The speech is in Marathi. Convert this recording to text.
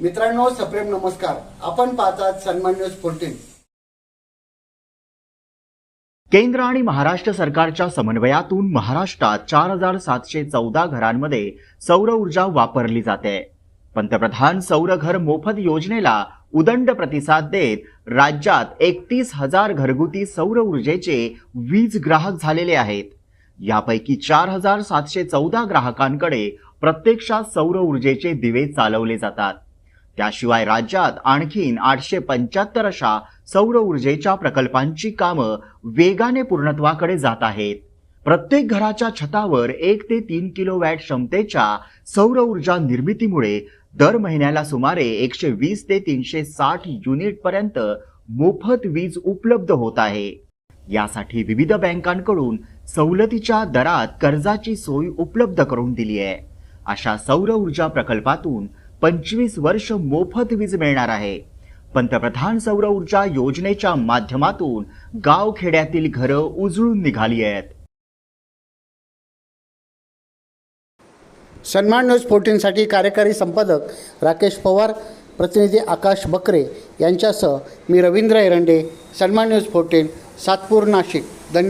मित्रांनो सप्रेम नमस्कार. आपण पाहतात सन्मान न्यूज फोर्टीन केंद्र आणि महाराष्ट्र सरकारच्या समन्वयातून महाराष्ट्रात चार हजार सातशे चौदा घरांमध्ये सौर ऊर्जा वापरली जाते. पंतप्रधान सौर घर मोफत योजनेला उदंड प्रतिसाद देत राज्यात एकतीस हजार घरगुती सौर ऊर्जेचे वीज ग्राहक झालेले आहेत. यापैकी चार हजार सातशे चौदा ग्राहकांकडे प्रत्यक्षात सौर ऊर्जेचे दिवे चालवले जातात. त्याशिवाय राज्यात आणखीन आठशे पंच्याहत्तर अशा सौर ऊर्जेच्या प्रकल्पांची कामं वेगाने पूर्णत्वाकडे जात आहेत. प्रत्येक घराच्या छतावर एक ते तीन किलो वॅट क्षमतेच्या सौर ऊर्जा निर्मितीमुळे दर महिन्याला सुमारे एकशे वीस ते तीनशे साठ युनिट पर्यंत मोफत वीज उपलब्ध होत आहे. यासाठी विविध बँकांकडून सवलतीच्या दरात कर्जाची सोय उपलब्ध करून दिली आहे. अशा सौर ऊर्जा प्रकल्पातून पंचवीस वर्ष मोफत वीज मिळणार आहे. पंतप्रधान सौर ऊर्जा योजनेच्या माध्यमातून गाव खेड्यातील घरं उजळून निघाली आहेत. सन्मान न्यूज फोर्टीनसाठी कार्यकारी संपादक राकेश पवार प्रतिनिधी आकाश बकरे यांच्यासह मी रवींद्र एरंडे सन्मान न्यूज फोर्टीन सातपूर नाशिक.